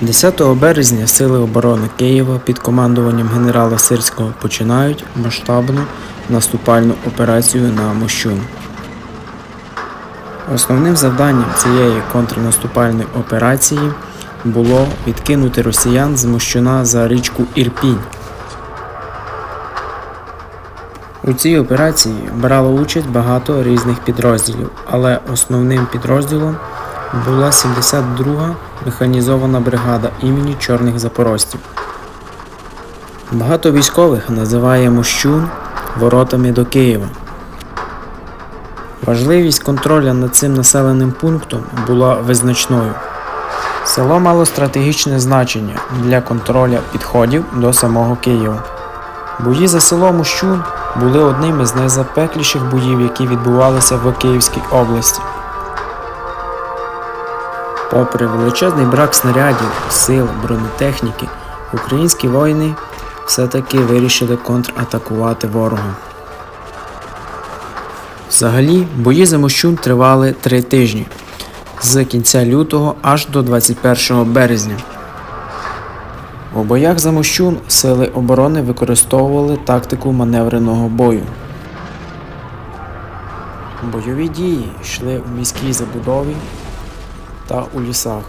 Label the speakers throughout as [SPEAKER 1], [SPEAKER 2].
[SPEAKER 1] 10 березня Сили оборони Києва під командуванням генерала Сирського починають масштабну наступальну операцію на Мощун. Основним завданням цієї контрнаступальної операції було відкинути росіян з Мощуна за річку Ірпінь. У цій операції брало участь багато різних підрозділів, але основним підрозділом була 72-га механізована бригада імені Чорних Запорожців. Багато військових називає Мощун воротами до Києва. Важливість контроля над цим населеним пунктом була визначною. Село мало стратегічне значення для контроля підходів до самого Києва. Бої за село Мощун були одними з найзапекліших боїв, які відбувалися в Київській області. Попри величезний брак снарядів, сил, бронетехніки, українські воїни все-таки вирішили контратакувати ворога. Взагалі, бої за Мощун тривали три тижні з кінця лютого аж до 21 березня. У боях за Мощун сили оборони використовували тактику маневреного бою. Бойові дії йшли у міській забудові та у лісах.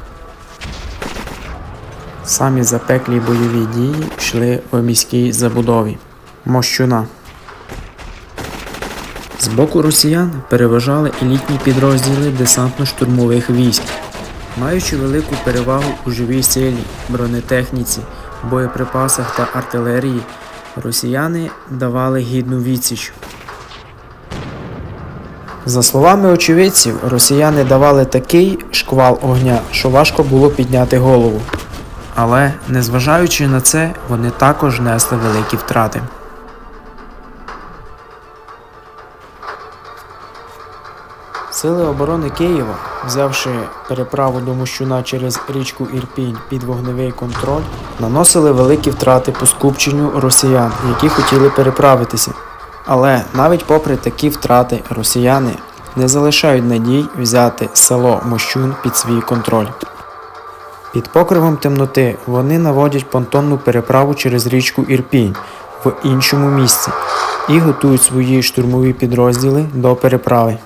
[SPEAKER 1] Самі запеклі бойові дії йшли у міській забудові Мощуна. З боку росіян переважали елітні підрозділи десантно-штурмових військ, маючи велику перевагу у живій силі, бронетехніці, боєприпасах та артилерії, росіяни давали гідну відсіч. За словами очевидців, росіяни давали такий шквал огня, що важко було підняти голову. Але, незважаючи на це, вони також несли великі втрати. Сили оборони Києва, взявши переправу до Мощуна через річку Ірпінь під вогневий контроль, наносили великі втрати по скупченню росіян, які хотіли переправитися. Але навіть попри такі втрати росіяни не залишають надій взяти село Мощун під свій контроль. Під покривом темноти вони наводять понтонну переправу через річку Ірпінь в іншому місці і готують свої штурмові підрозділи до переправи.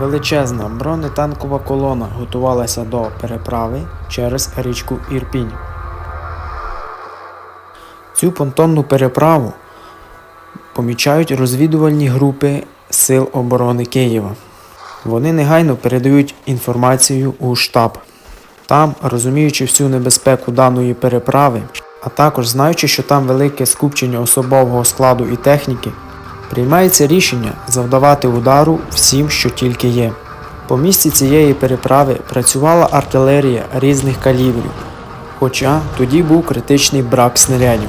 [SPEAKER 1] Величезна бронетанкова колона готувалася до переправи через річку Ірпінь. Цю понтонну переправу помічають розвідувальні групи Сил оборони Києва. Вони негайно передають інформацію у штаб. Там, розуміючи всю небезпеку даної переправи, а також знаючи, що там велике скупчення особового складу і техніки, приймається рішення завдавати удару всім, що тільки є. По місці цієї переправи працювала артилерія різних калібрів, хоча тоді був критичний брак снарядів.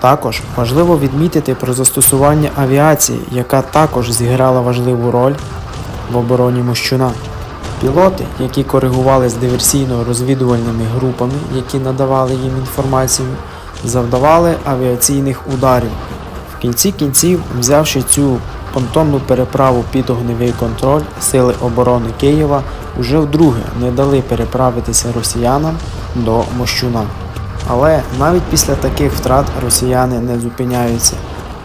[SPEAKER 1] Також важливо відмітити про застосування авіації, яка також зіграла важливу роль в обороні Мощуна. Пілоти, які коригували з диверсійно-розвідувальними групами, які надавали їм інформацію, завдавали авіаційних ударів. В кінці кінців, взявши цю понтонну переправу під огневий контроль, сили оборони Києва уже вдруге не дали переправитися росіянам до Мощуна. Але навіть після таких втрат росіяни не зупиняються.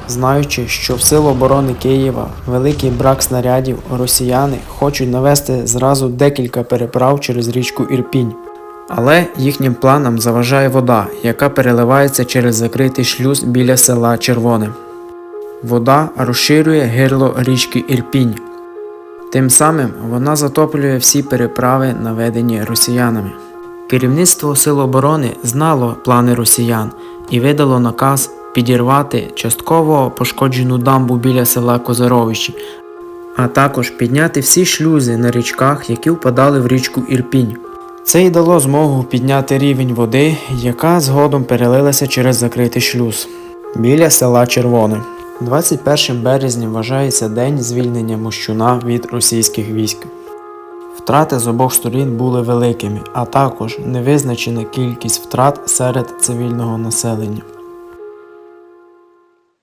[SPEAKER 1] Знаючи, що в сил оборони Києва великий брак снарядів, росіяни хочуть навести зразу декілька переправ через річку Ірпінь. Але їхнім планам заважає вода, яка переливається через закритий шлюз біля села Червоне. Вода розширює гирло річки Ірпінь. Тим самим вона затоплює всі переправи, наведені росіянами. Керівництво Сил оборони знало плани росіян і видало наказ підірвати частково пошкоджену дамбу біля села Козаровичі, а також підняти всі шлюзи на річках, які впадали в річку Ірпінь. Це й дало змогу підняти рівень води, яка згодом перелилася через закритий шлюз біля села Червоне. 21 березня вважається день звільнення Мощуна від російських військ. Втрати з обох сторін були великими, а також невизначена кількість втрат серед цивільного населення.